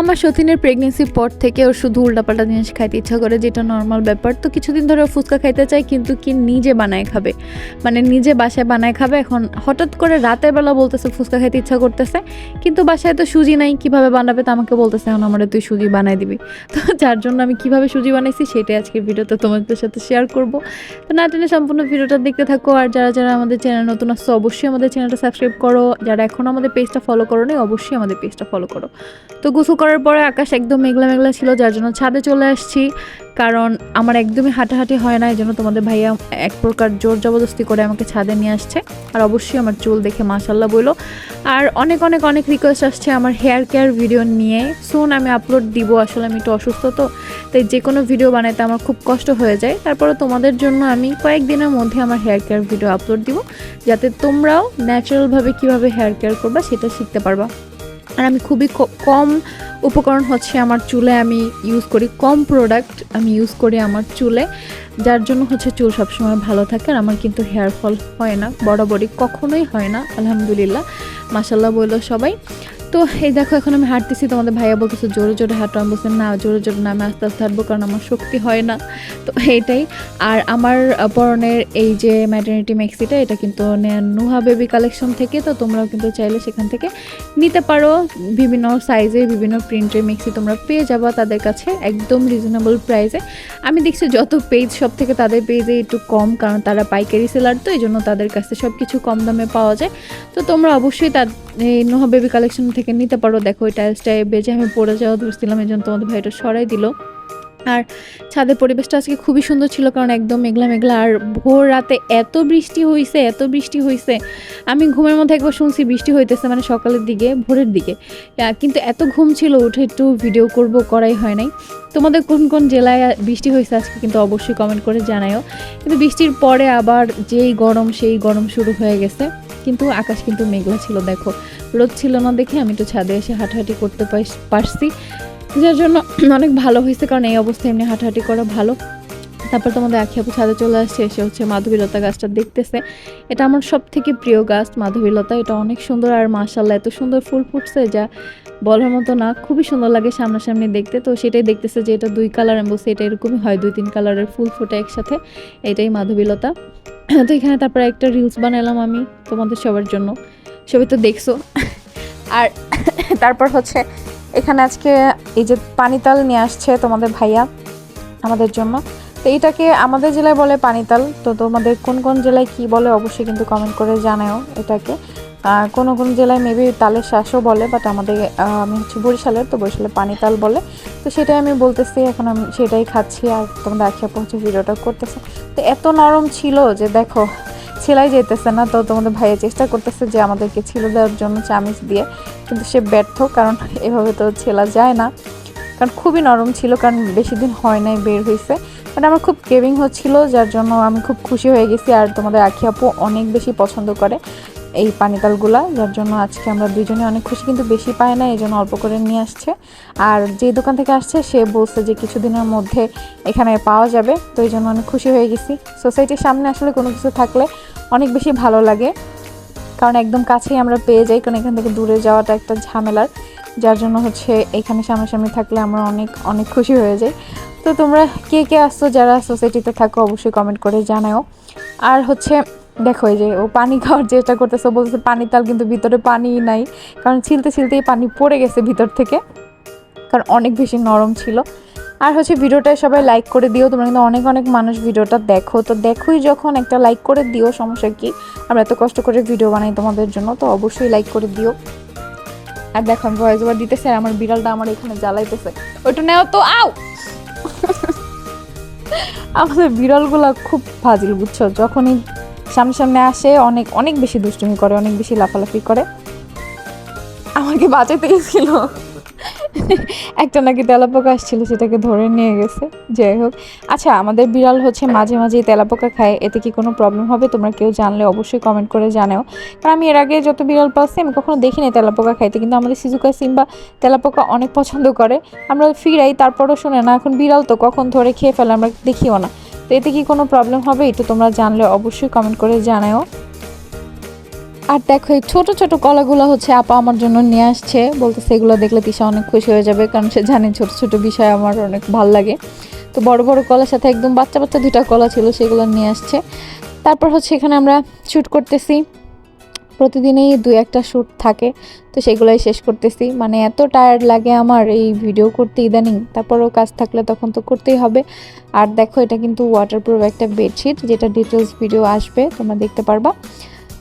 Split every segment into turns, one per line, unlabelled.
আমার সতীনের প্রেগনেন্সির পর থেকে ওর শুধু উল্টাপাল্টা জিনিস খাইতে ইচ্ছা করে, যেটা নর্মাল ব্যাপার। তো কিছুদিন ধরে ফুচকা খাইতে চায়, কিন্তু কি নিজে বানায় খাবে? মানে নিজে বাসায় বানায় খাবে, এখন হঠাৎ করে রাতের বেলা বলতেছে ফুচকা খাইতে ইচ্ছা করতেছে, কিন্তু বাসায় তো সুজি নাই, কীভাবে বানাবে তো আমাকে বলতেছে, এখন আমার তুই সুজি বানাই দিবি। তো যার জন্য আমি কীভাবে সুজি বানাইছি সেটাই আজকের ভিডিওতে তোমাদের সাথে শেয়ার করব। তো না টেনে সম্পূর্ণ ভিডিওটা দেখতে থাকো, আর যারা যারা আমাদের চ্যানেল নতুন আসছে অবশ্যই আমাদের চ্যানেলটা সাবস্ক্রাইব করো। যারা এখনও আমাদের পেজটা ফলো করো নি অবশ্যই আমাদের পেজটা ফলো করো। তো গোসল করার পরে আকাশ একদম মেঘলা মেঘলা ছিল, যার জন্য ছাদে চলে আসছি। কারণ আমার একদমই হাঁটাহাঁটি হয় না, এই জন্য তোমাদের ভাইয়া এক প্রকার জোর জবরদস্তি করে আমাকে ছাদে নিয়ে আসছে। আর অবশ্যই আমার চুল দেখে মাশাল্লাহ বলল আর অনেক অনেক অনেক রিকোয়েস্ট আসছে আমার হেয়ার কেয়ার ভিডিও নিয়ে। সুন আমি আপলোড দিব, আসলে আমি একটু অসুস্থ তো, তাই যে কোনো ভিডিও বানাইতে আমার খুব কষ্ট হয়ে যায়। তারপরে তোমাদের জন্য আমি কয়েকদিনের মধ্যে আমার হেয়ার কেয়ার ভিডিও আপলোড দিব, যাতে তোমরাও ন্যাচারালভাবে কীভাবে হেয়ার কেয়ার করবা সেটা শিখতে পারবা। আর আমি খুবই কম উপকরণ হচ্ছে আমার চুলে আমি ইউজ করি। কম প্রোডাক্ট আমি ইউজ করি আমার চুলে, যার জন্য হচ্ছে চুল সবসময় ভালো থাকে আর আমার কিন্তু হেয়ার ফল হয় না, বরাবরই কখনোই হয় না, আলহামদুলিল্লাহ। মাসাল্লাহ বলল সবাই। তো এই দেখো, এখন আমি হাঁটতেছি, তোমাদের ভাইয়া বলতেছে, জোরে জোরে হাঁটো। আমি বলছি, না, জোরে জোরে না, আমি আস্তে আস্তে হাঁটবো কারণ আমার শক্তি হয় না। তো এইটাই। আর আমার পরনের এই যে ম্যাটার্নিটি ম্যাক্সিটা এটা কিন্তু নুহা বেবি কালেকশন থেকে, তো তোমরাও কিন্তু চাইলে সেখান থেকে নিতে পারো। বিভিন্ন সাইজে বিভিন্ন প্রিন্টের মিক্সি তোমরা পেয়ে যাবা তাদের কাছে, একদম রিজনেবল প্রাইসে আমি দেখছি যত পেজ সব থেকে তাদের পেজে একটু কম, কারণ তারা পাইকারি সেলার তো, এই জন্য তাদের কাছে সব কিছু কম দামে পাওয়া যায়। তো তোমরা অবশ্যই তার, এই নোহা বেবি কালেকশন থেকে নিতে পারো। দেখো ওই টাইলসটা বেজে আমি পড়ে যাওয়া ধরছিলাম এই জন্য তোমাদের ভাইটা সরাই দিল। আর ছাদের পরিবেশটা আজকে খুবই সুন্দর ছিল, কারণ একদম মেঘলা মেঘলা। আর ভোর রাতে এত বৃষ্টি হয়েছে এত বৃষ্টি হয়েছে আমি ঘুমের মধ্যে একবার শুনছি বৃষ্টি হইতেছে মানে সকালের দিকে, ভোরের দিকে। কিন্তু এত ঘুম ছিল, উঠে একটু ভিডিও করব, করাই হয় নাই। তোমাদের কোন কোন জেলায় বৃষ্টি হয়েছে আজকে কিন্তু অবশ্যই কমেন্ট করে জানাও কিন্তু বৃষ্টির পরে আবার যেই গরম, সেই গরম শুরু হয়ে গেছে। কিন্তু আকাশ কিন্তু মেঘলা ছিল, দেখো। রোদ ছিল না দেখে আমি তো ছাদে এসে হাঁটাহাঁটি করতে পারছি। যার জন্য অনেক ভালো হয়েছে, কারণ এই অবস্থায় এমনি হাঁটাহাঁটি করা ভালো। তারপর তোমাদের আখি আপু ছাদে চলে আসছে, এসে হচ্ছে মাধবীলতা গাছটা দেখতেছে। এটা আমার সব থেকে প্রিয় গাছ, মাধবীলতা। এটা অনেক সুন্দর আর মাশাল্লাহ এত সুন্দর ফুল ফুটছে যা বলার মতো না। খুবই সুন্দর লাগে সামনাসামনি দেখতে। তো সেটাই দেখতেছে যে এটা দুই কালার আমি বলছি, এটা এরকমই হয়, দুই তিন কালারের ফুল ফুটে একসাথে। এটাই মাধবীলতা। তো এখানে তারপরে একটা রিলস বানালাম আমি তোমাদের সবার জন্য। সবাই তো দেখছ। আর তারপর হচ্ছে এখানে আজকে এই যে পানিতাল নিয়ে আসছে তোমাদের ভাইয়া আমাদের জন্য। তো এটাকে আমাদের জেলায় বলে পানিতাল। তো তোমাদের কোন কোন জেলায় কি বলে অবশ্যই কিন্তু কমেন্ট করে জানাও এটাকে। কোনো কোনো জেলায় মেবি তালের শ্বাসও বলে বাট আমাদের আমি হচ্ছে বরিশালের, তো বরিশালে পানিতাল বলে। তো সেটাই আমি বলতেছি, এখন আমি সেটাই খাচ্ছি আর তোমাদের আখি হচ্ছে ভিডিওটা করতেছে। তো এত নরম ছিল যে দেখো ছেলাই যেতেছে না, তো তোমাদের ভাইয়া চেষ্টা করতেছে যে আমাদেরকে ছিল দেওয়ার জন্য চামিচ দিয়ে, কিন্তু সে ব্যর্থ, কারণ এভাবে তো ছেলা যায় না। কারণ খুবই নরম ছিল, কারণ বেশি দিন হয় নাই বের হয়েছে মানে আমার খুব কেভিং হচ্ছিল, যার জন্য আমি খুব খুশি হয়ে গেছি, আর তোমাদের আখি আপু অনেক বেশি পছন্দ করে এই পানিকালগুলা যার জন্য আজকে আমরা দুজনে অনেক খুশি, কিন্তু বেশি পায় না এই জন্য অল্প করে নিয়ে আসছে। আর যে দোকান থেকে আসছে, সে বলছে যে কিছুদিনের মধ্যে এখানে পাওয়া যাবে, তো এই জন্য অনেক খুশি হয়ে গেছি। সোসাইটির সামনে আসলে কোনো কিছু থাকলে অনেক বেশি ভালো লাগে। কারণ একদম কাছেই আমরা পেয়ে যাই, কারণ এখান থেকে দূরে যাওয়াটা একটা ঝামেলার। যার জন্য হচ্ছে এখানে সামনাসামনি থাকলে আমরা অনেক অনেক খুশি হয়ে যাই। তো তোমরা কে কে আসছো, যারা সোসাইটিতে থাকো, অবশ্যই কমেন্ট করে জানাও আর হচ্ছে, দেখো যে ও পানি খাওয়ার চেষ্টা করতেছে, বলতেছে পানি তাল কিন্তু ভিতরে পানি নাই। কারণ ছিলতে ছিলতেই পানি পড়ে গেছে ভিতর থেকে। কারণ অনেক বেশি নরম ছিল। আর হচ্ছে ভিডিওটা সবাই লাইক করে দিও, তোমরা কিন্তু অনেক অনেক মানুষ ভিডিওটা দেখো। তো দেখোই যখন একটা লাইক করে দিও, সমস্যা কি? আমরা এত কষ্ট করে ভিডিও বানাই তোমাদের জন্য, তো অবশ্যই লাইক করে দিও। আর দেখো, আমি ভয়েস ওভার দিতেছে আর আমার বিড়ালটা আমার এখানে জ্বালাইতেছে। ওইটা নেও তো আও আমাদের বিড়ালগুলা খুব ফাজিল, বুঝছ? যখনই সামনে সামনে আসে, অনেক অনেক বেশি দুষ্টুমি করে, অনেক বেশি লাফালাফি করে। আমাকে বাঁচাতে গেছিল। একটা নাকি তেলাপোকা আসছিল, সেটাকে ধরে নিয়ে গেছে। যাই হোক। আচ্ছা আমাদের বিড়াল হচ্ছে মাঝে মাঝে তেলাপোকা খায়, এতে কি কোনো প্রবলেম হবে? তোমরা কেউ জানলে অবশ্যই কমেন্ট করে জানাও। কারণ আমি এর আগে যত বিড়াল পাচ্ছি, আমি কখনো দেখিনি তেলাপোকা খাইতে, কিন্তু আমাদের সিজুকা সিম্বা তেলাপোকা অনেক পছন্দ করে। আমরা ফিরাই, তারপরও শুনে না, এখন বিড়াল তো কখন ধরে খেয়ে ফেলে, আমরা দেখিও না। তো এতে কি কোনো প্রবলেম হবে? একটু তোমরা জানলে অবশ্যই কমেন্ট করে জানাও। আর দেখো, এই ছোট ছোট কলাগুলো হচ্ছে আপা আমার জন্য নিয়ে আসছে। বলতেছে এগুলো দেখলে তিশা অনেক খুশি হয়ে যাবে, কারণ সে জানে ছোট ছোট বিষয় আমার অনেক ভালো লাগে। তো বড় বড় কলার সাথে একদম বাচ্চা বাচ্চা দুইটা কলা ছিল, সেগুলো নিয়ে আসছে। তারপর হচ্ছে এখানে আমরা শ্যুট করতেছি। প্রতিদিনই দু একটা শ্যুট থাকে, তো সেগুলোই শেষ করতেছি। মানে এত টায়ার্ড লাগে আমার এই ভিডিও করতে ইদানিং। তারপরেও কাজ থাকলে তখন তো করতেই হবে। আর দেখো, এটা কিন্তু ওয়াটারপ্রুফ একটা বেডশিট যেটা ডিটেলস ভিডিও আসবে, তোমরা দেখতে পারবা।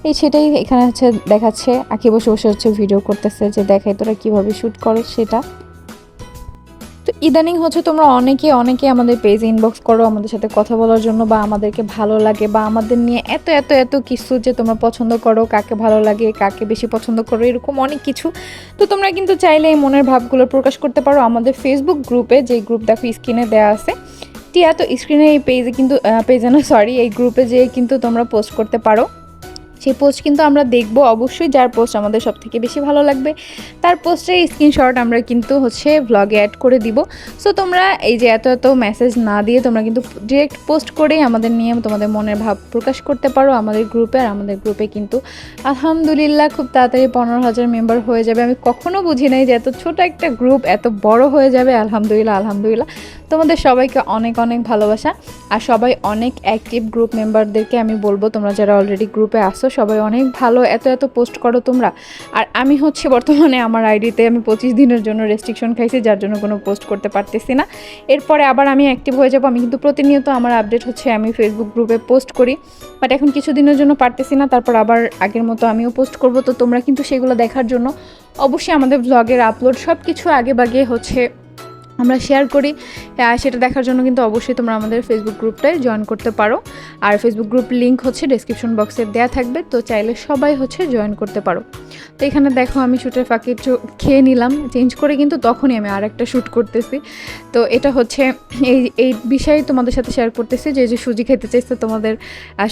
এই সেটাই এখানে হচ্ছে দেখাচ্ছে। আঁকি বসে বসে হচ্ছে ভিডিও করতেছে যে, দেখাই তোরা কীভাবে শ্যুট করো সেটা। তো ইদানিং হচ্ছে তোমরা অনেকে অনেকে আমাদের পেজে ইনবক্স করো আমাদের সাথে কথা বলার জন্য বা আমাদেরকে ভালো লাগে বা আমাদের নিয়ে এত এত এত কিছু যে তোমরা পছন্দ করো, কাকে ভালো লাগে, কাকে বেশি পছন্দ করো, এরকম অনেক কিছু। তো তোমরা কিন্তু চাইলে এই মনের ভাবগুলো প্রকাশ করতে পারো আমাদের ফেসবুক গ্রুপে যে গ্রুপ দেখো স্ক্রিনে দেওয়া আছে। টিয়া, তো স্ক্রিনে এই পেজে কিন্তু পেজে না সরি এই গ্রুপে যেয়ে কিন্তু তোমরা পোস্ট করতে পারো। সেই পোস্ট কিন্তু আমরা দেখব, অবশ্যই যার পোস্ট আমাদের সব থেকে বেশি ভালো লাগবে। তার পোস্টের স্ক্রিনশট আমরা কিন্তু হচ্ছে ভ্লগে অ্যাড করে দিব। সো তোমরা এই যে এত এত মেসেজ না দিয়ে তোমরা কিন্তু ডিরেক্ট পোস্ট করেই আমাদের নিয়ে তোমাদের মনের ভাব প্রকাশ করতে পারো আমাদের গ্রুপে আর আমাদের গ্রুপে কিন্তু আলহামদুলিল্লাহ খুব তাড়াতাড়ি পনেরো হাজার মেম্বার হয়ে যাবে। আমি কখনো বুঝি নাই যে এত ছোট একটা গ্রুপ এত বড় হয়ে যাবে। আলহামদুলিল্লাহ আলহামদুলিল্লাহ। তোমাদের সবাইকে অনেক অনেক ভালোবাসা। আর সবাই অনেক অ্যাক্টিভ গ্রুপ মেম্বারদেরকে আমি বলব, তোমরা যারা অলরেডি গ্রুপে আসো সবাই অনেক ভালো, এত এত পোস্ট করো তোমরা। আর আমি হচ্ছে বর্তমানে আমার আইডিতে আমি পঁচিশ দিনের জন্য রেস্ট্রিকশন খাইছি, যার জন্য কোনো পোস্ট করতে পারতেছি না। এরপরে আবার আমি অ্যাক্টিভ হয়ে যাব, আমি কিন্তু প্রতিনিয়ত আমার আপডেট হচ্ছে, আমি ফেসবুক গ্রুপে পোস্ট করি। বাট এখন কিছুদিনের জন্য পারতেছি না, তারপর আবার আগের মতো আমিও পোস্ট করব। তো তোমরা কিন্তু সেগুলো দেখার জন্য অবশ্যই আমাদের ব্লগের আপলোড সব কিছু আগে বাগে হচ্ছে আমরা শেয়ার করি। সেটা দেখার জন্য কিন্তু অবশ্যই তোমরা আমাদের ফেসবুক গ্রুপটায় জয়েন করতে পারো। আর ফেসবুক গ্রুপ লিঙ্ক হচ্ছে ডেসক্রিপশন বক্সে দেওয়া থাকবে, তো চাইলে সবাই হচ্ছে জয়েন করতে পারো। তো এখানে দেখো, আমি শ্যুটের ফাঁকে খেয়ে নিলাম চেঞ্জ করে কিন্তু তখনই আমি আর একটা শ্যুট করতেছি। তো এটা হচ্ছে এই এই বিষয়ে তোমাদের সাথে শেয়ার করতেছি যে যে সুজি খেতে চাইছে তোমাদের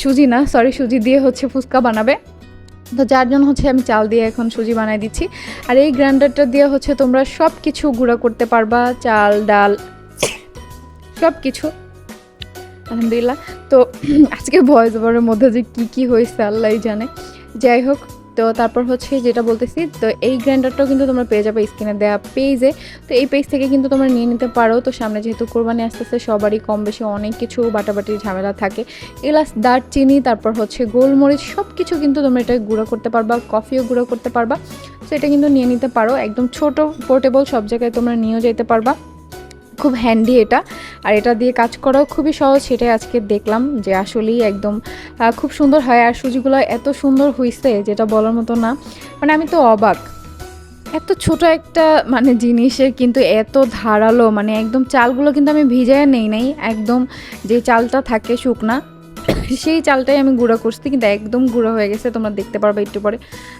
সুজি না সরি সুজি দিয়ে হচ্ছে ফুচকা বানাবে। তো যার জন্য হচ্ছে আমি চাল দিয়ে এখন সুজি বানাই দিচ্ছি। আর এই গ্রাইন্ডারটা দিয়ে হচ্ছে তোমরা সব কিছু গুঁড়া করতে পারবা, চাল, ডাল সব কিছু আলহামদুলিল্লাহ। তো আজকে ভয়েস ওভারের মধ্যে যে কী কী হয়েছে আল্লাহ জানে। যাই হোক তো তারপর হচ্ছে যেটা বলতেছি, তো এই গ্রাইন্ডারটাও কিন্তু তোমরা পেয়ে যাবে স্ক্রিনে দেওয়া পেজে। তো এই পেজ থেকে কিন্তু তোমরা নিয়ে নিতে পারো। তো সামনে যেহেতু কোরবানি আসতেছে, সবারই কম বেশি অনেক কিছু বাটাবাটির ঝামেলা থাকে। এলাচ, দারচিনি, তারপর হচ্ছে গোলমরিচ সব কিছু কিন্তু তোমরা এটা গুঁড়ো করতে পারবা, কফিও গুঁড়ো করতে পারবা। তো এটা কিন্তু নিয়ে নিতে পারো। একদম ছোট পোর্টেবল সব জায়গায় তোমরা নিয়েও যেতে পারবা। খুব হ্যান্ডি এটা। আর এটা দিয়ে কাজ করাও খুবই সহজ, সেটাই আজকে দেখলাম যে আসলেই একদম খুব সুন্দর হয়। আর সুজিগুলো এত সুন্দর হয়েছে যেটা বলার মতো না। মানে আমি তো অবাক। এত ছোট একটা মানে জিনিসের কিন্তু এত ধারালো মানে একদম চালগুলো কিন্তু আমি ভিজায় নেই নাই। একদম যে চালটা থাকে শুকনা সেই চালটাই আমি গুঁড়ো করছি, কিন্তু একদম গুঁড়ো হয়ে গেছে, তোমরা দেখতে পারবে একটু পরে।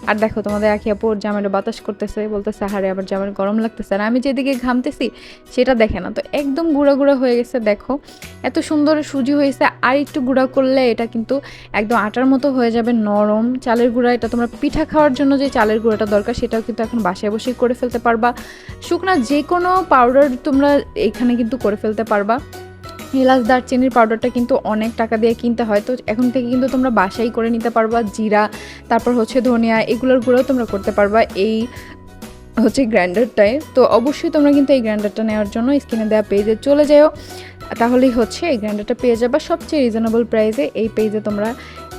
আর দেখো, তোমাদের একে অপর জামাইটা বাতাস করতেছে, বলতেছে হারে আবার জামাই গরম লাগতেছে। আর আমি যেদিকে ঘামতেছি, সেটা দেখে না। তো একদম গুঁড়ো গুঁড়ো হয়ে গেছে, দেখো। এত সুন্দর সুজি হয়েছে, আর একটু গুঁড়া করলে এটা কিন্তু একদম আটার মতো হয়ে যাবে, নরম। চালের গুঁড়া, এটা তোমরা পিঠা খাওয়ার জন্য যে চালের গুঁড়াটা দরকার, সেটাও কিন্তু এখন বাসায় বসেই করে ফেলতে পারবা। শুকনা যে কোনো পাউডার তোমরা এখানে কিন্তু করে ফেলতে পারবা। এলাচ দারচিনির পাউডারটা কিন্তু অনেক টাকা দিয়ে কিনতে হয়। তো এখন থেকে কিন্তু তোমরা বাসাই করে নিতে পারবা। জিরা, তারপর হচ্ছে ধনিয়া, এগুলোর গুঁড়োও তোমরা করতে পারবা এই হচ্ছে গ্রাইন্ডারটায়। তো অবশ্যই তোমরা কিন্তু এই গ্রাইন্ডারটা নেওয়ার জন্য স্ক্রিনে দেওয়া পেজে চলে যাও। তাহলেই হচ্ছে এই গ্রাইন্ডারটা পেয়ে যাবা। সবচেয়ে রিজনেবল প্রাইসে এই পেজে তোমরা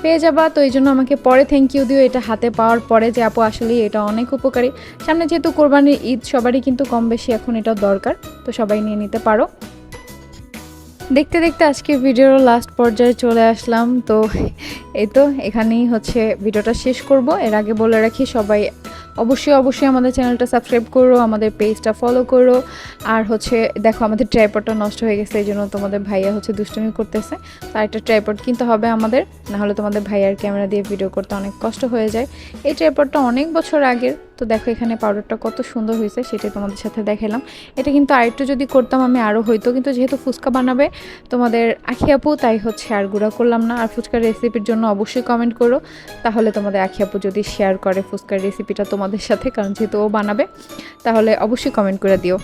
পেয়ে যাবা। তো এই জন্য আমাকে পরে থ্যাংক ইউ দিও। এটা হাতে পাওয়ার পরে যে আপু আসলেই এটা অনেক উপকারী। সামনে যেহেতু কোরবানির ঈদ, সবারই কিন্তু কম বেশি এখন এটা দরকার। তো সবাই নিয়ে নিতে পারো। দেখতে দেখতে আজকে ভিডিওর লাস্ট পর্যায়ে চলে আসলাম। তো এই তো এখানেই হচ্ছে ভিডিওটা শেষ করব। এর আগে বলে রাখি, সবাই অবশ্যই অবশ্যই আমাদের চ্যানেলটা সাবস্ক্রাইব করো, আমাদের পেজটা ফলো করো। আর হচ্ছে, দেখো আমাদের ট্রাইপডটা নষ্ট হয়ে গেছে, এই জন্য তোমাদের ভাইয়া হচ্ছে দুষ্টুমি করতেছে। তো একটা ট্রাইপড কিনতে হবে আমাদের, নাহলে তোমাদের ভাইয়ার ক্যামেরা দিয়ে ভিডিও করতে অনেক কষ্ট হয়ে যায়। এই ট্রাইপডটা অনেক বছর আগের তো দেখো এখানে পাউডারটা কত সুন্দর হয়েছে, সেটাই তোমাদের সাথে দেখালাম। এটা কিন্তু আরেকটু যদি করতাম আমি আরও হইতো, কিন্তু যেহেতু ফুচকা বানাবে তোমাদের আখি আপু, তাই হচ্ছে আর গুঁড়া করলাম না। আর ফুচকার রেসিপির জন্য অবশ্যই কমেন্ট করো, তাহলে তোমাদের আখি আপু যদি শেয়ার করে ফুচকার রেসিপিটা তোমাদের সাথে, কারণ যেহেতু ও বানাবে, তাহলে অবশ্যই কমেন্ট করে দিও।